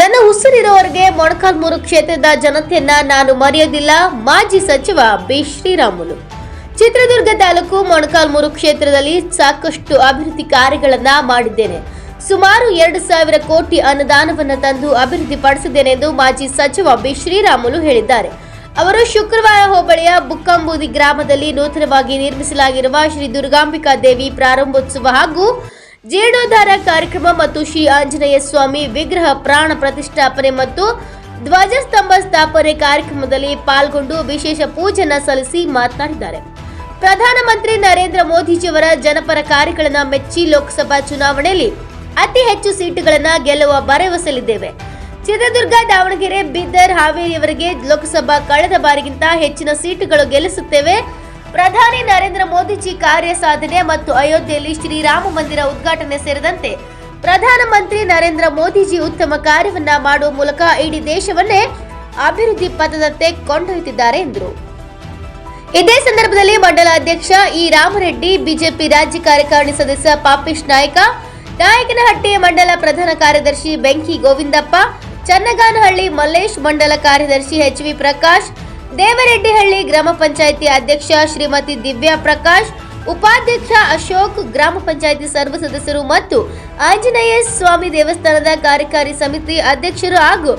ನನ್ನ ಉಸಿರಿರೋವರೆಗೆ ಮೊಣಕಾಲ್ಮೂರು ಕ್ಷೇತ್ರದ ಜನತೆಯನ್ನ ನಾನು ಮರೆಯೋದಿಲ್ಲ. ಮಾಜಿ ಸಚಿವ ಬಿ ಶ್ರೀರಾಮುಲು. ಚಿತ್ರದುರ್ಗ ತಾಲೂಕು ಮೊಣಕಾಲ್ಮೂರು ಕ್ಷೇತ್ರದಲ್ಲಿ ಸಾಕಷ್ಟು ಅಭಿವೃದ್ಧಿ ಕಾರ್ಯಗಳನ್ನ ಮಾಡಿದ್ದೇನೆ. ಸುಮಾರು ಎರಡು ಸಾವಿರ ಕೋಟಿ ಅನುದಾನವನ್ನು ತಂದು ಅಭಿವೃದ್ಧಿ ಪಡಿಸಿದ್ದೇನೆ ಎಂದು ಮಾಜಿ ಸಚಿವ ಬಿ ಶ್ರೀರಾಮುಲು ಹೇಳಿದ್ದಾರೆ. ಅವರು ಶುಕ್ರವಾರ ಹೋಬಳಿಯ ಬುಕ್ಕಂಬೂದಿ ಗ್ರಾಮದಲ್ಲಿ ನೂತನವಾಗಿ ನಿರ್ಮಿಸಲಾಗಿರುವ ಶ್ರೀ ದುರ್ಗಾಂಬಿಕಾ ದೇವಿ ಪ್ರಾರಂಭೋತ್ಸವ ಹಾಗೂ ಜೀರ್ಣೋದ್ಧಾರ ಕಾರ್ಯಕ್ರಮ ಮತ್ತು ಶ್ರೀ ಆಂಜನೇಯ ಸ್ವಾಮಿ ವಿಗ್ರಹ ಪ್ರಾಣ ಪ್ರತಿಷ್ಠಾಪನೆ ಮತ್ತು ಧ್ವಜಸ್ತಂಭ ಸ್ಥಾಪನೆ ಕಾರ್ಯಕ್ರಮದಲ್ಲಿ ಪಾಲ್ಗೊಂಡು ವಿಶೇಷ ಪೂಜೆನ ಸಲ್ಲಿಸಿ ಮಾತನಾಡಿದ್ದಾರೆ. ಪ್ರಧಾನಮಂತ್ರಿ ನರೇಂದ್ರ ಮೋದಿಜಿಯವರ ಜನಪರ ಕಾರ್ಯಗಳನ್ನು ಮೆಚ್ಚಿ ಲೋಕಸಭಾ ಚುನಾವಣೆಯಲ್ಲಿ ಅತಿ ಹೆಚ್ಚು ಸೀಟುಗಳನ್ನು ಗೆಲ್ಲುವ ಭರವಸೆಲಿದ್ದೇವೆ ಚಿತ್ರದುರ್ಗ, ದಾವಣಗೆರೆ, ಬೀದರ್, ಹಾವೇರಿಯವರಿಗೆ ಲೋಕಸಭಾ ಕಳೆದ ಬಾರಿಗಿಂತ ಹೆಚ್ಚಿನ ಸೀಟುಗಳು ಗೆಲ್ಲಿಸುತ್ತೇವೆ. ಪ್ರಧಾನಿ ನರೇಂದ್ರ ಮೋದಿಜಿ ಕಾರ್ಯ ಸಾಧನೆ ಮತ್ತು ಅಯೋಧ್ಯೆಯಲ್ಲಿ ಶ್ರೀರಾಮ ಮಂದಿರ ಉದ್ಘಾಟನೆ ಸೇರಿದಂತೆ ಪ್ರಧಾನಮಂತ್ರಿ ನರೇಂದ್ರ ಮೋದಿಜಿ ಉತ್ತಮ ಕಾರ್ಯವನ್ನ ಮಾಡುವ ಮೂಲಕ ಇಡೀ ದೇಶವನ್ನೇ ಅಭಿವೃದ್ಧಿ ಪಥದಂತೆ ಕೊಂಡೊಯ್ಯುತ್ತಿದ್ದಾರೆ ಎಂದರು. ಇದೇ ಸಂದರ್ಭದಲ್ಲಿ ಮಂಡಲ ಅಧ್ಯಕ್ಷ ಇ ರಾಮರೆಡ್ಡಿ, ಬಿಜೆಪಿ ರಾಜ್ಯ ಕಾರ್ಯಕಾರಿಣಿ ಸದಸ್ಯ ಪಾಪೇಶ್ ನಾಯ್ಕ, ನಾಯಕನಹಟ್ಟಿ ಮಂಡಲ ಪ್ರಧಾನ ಕಾರ್ಯದರ್ಶಿ ಬೆಂಕಿ ಗೋವಿಂದಪ್ಪ, ಚನ್ನಗಾನಹಳ್ಳಿ ಮಲ್ಲೇಶ್ ಮಂಡಲ ಕಾರ್ಯದರ್ಶಿ ಎಚ್ ವಿ ಪ್ರಕಾಶ್ ದೇವರೆಡ್ಡಿಹಳ್ಳಿ ಗ್ರಾಮ ಪಂಚಾಯಿತಿ ಅಧ್ಯಕ್ಷ ಶ್ರೀಮತಿ ದಿವ್ಯಾ ಪ್ರಕಾಶ್, ಉಪಾಧ್ಯಕ್ಷ ಅಶೋಕ್, ಗ್ರಾಮ ಪಂಚಾಯಿತಿ ಸರ್ವ ಸದಸ್ಯರು ಮತ್ತು ಆಂಜನೇಯ ಸ್ವಾಮಿ ದೇವಸ್ಥಾನದ ಕಾರ್ಯಕಾರಿ ಸಮಿತಿ ಅಧ್ಯಕ್ಷರು ಹಾಗೂ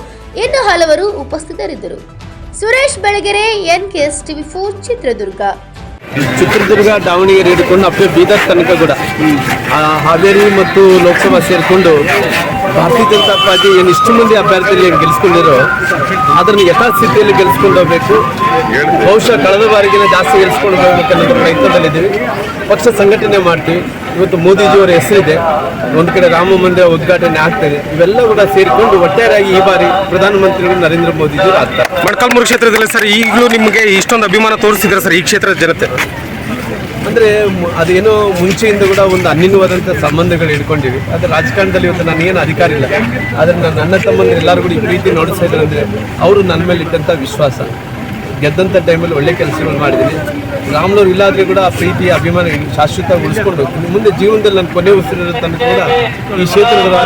ಇನ್ನು ಹಲವರು ಉಪಸ್ಥಿತರಿದ್ದರು. Suresh Belagere NKS TV for Chitradurga. Chitradurga, Davanagere ಹಿಡ್ಕೊಂಡು ಅಪ್ಪೆ ಬೀದರ್ ತನಕ ಕೂಡ. ಹಾವೇರಿ ಮತ್ತು ಲೋಕಸಭಾ ಸೇರಿಕೊಂಡು ಭಾರತೀಯ ಜನತಾ ಪಾರ್ಟಿ ಏನು ಇಷ್ಟು ಮಂದಿ ಅಭ್ಯರ್ಥಿಯಲ್ಲಿ ಏನು ಗೆಲ್ಲಿಸ್ಕೊಂಡಿರೋ ಅದನ್ನು ಯಥಾಸ್ಥಿತಿಯಲ್ಲಿ ಗೆಲ್ಸ್ಕೊಂಡು ಹೋಗಬೇಕು. ಬಹುಶಃ ಕಳೆದ ಬಾರಿಗಿನ ಜಾಸ್ತಿ ಗೆಲ್ಲಿಸ್ಕೊಂಡು ಹೋಗ್ಬೇಕನ್ನೋದು ಪ್ರಯತ್ನದಲ್ಲಿದ್ದೀವಿ. ಪಕ್ಷ ಸಂಘಟನೆ ಮಾಡ್ತೀವಿ. ಇವತ್ತು ಮೋದಿಜಿಯವರ ಹೆಸರಿದೆ. ಒಂದು ಕಡೆ ರಾಮ ಮಂದಿರ ಉದ್ಘಾಟನೆ ಆಗ್ತದೆ ಇವೆಲ್ಲ ಕೂಡ ಸೇರಿಕೊಂಡು ಒಟ್ಟಾರೆಯಾಗಿ ಈ ಬಾರಿ ಪ್ರಧಾನಮಂತ್ರಿಗಳು ನರೇಂದ್ರ ಮೋದಿಜಿಯವರು ಆಗ್ತಾರೆ. ಮೊಳಕಾಲ್ಮೂರು ಕ್ಷೇತ್ರದಲ್ಲಿ ಸರ್ ಈಗಲೂ ನಿಮಗೆ ಇಷ್ಟೊಂದು ಅಭಿಮಾನ ತೋರಿಸಿದ್ರೆ ಸರ್ ಈ ಕ್ಷೇತ್ರದ ಜನತೆ? ಅಂದ್ರೆ ಅದೇನೋ ಮುಂಚೆಯಿಂದ ಕೂಡ ಒಂದು ಅನ್ಯವಾದಂಥ ಸಂಬಂಧಗಳು ಇಟ್ಕೊಂಡಿವಿ ಅದು ರಾಜಕಾರಣದಲ್ಲಿ ಇವತ್ತು ನಾನು ಏನು ಅಧಿಕಾರ ಇಲ್ಲ. ಆದರೆ ನಾನು ನನ್ನ ತಮ್ಮಂದ್ರೆ ಎಲ್ಲರೂ ಕೂಡ ಈ ಪ್ರೀತಿ ನೋಡಿಸ್ತಾ ಇದ್ದಾರೆ ಅಂದರೆ ಅವರು ನನ್ನ ಮೇಲೆ ಇಟ್ಟಂಥ ವಿಶ್ವಾಸ. ಗೆದ್ದಂಥ ಟೈಮಲ್ಲಿ ಒಳ್ಳೆ ಕೆಲಸಗಳು ಮಾಡಿದ್ದೀನಿ. ರಾಮ್ನವ್ರು ಇಲ್ಲಾದರೂ ಕೂಡ ಆ ಪ್ರೀತಿ ಅಭಿಮಾನ ಶಾಶ್ವತ ಉಳಿಸ್ಕೊಂಡು ಮುಂದೆ ಜೀವನದಲ್ಲಿ ನನ್ನ ಕೊನೆ ಉಸಿರಿರೋ ತನಕ ಕೂಡ ಈ ಕ್ಷೇತ್ರದ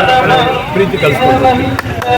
ಪ್ರೀತಿ ಕಳಿಸ್ಕೊಂಡು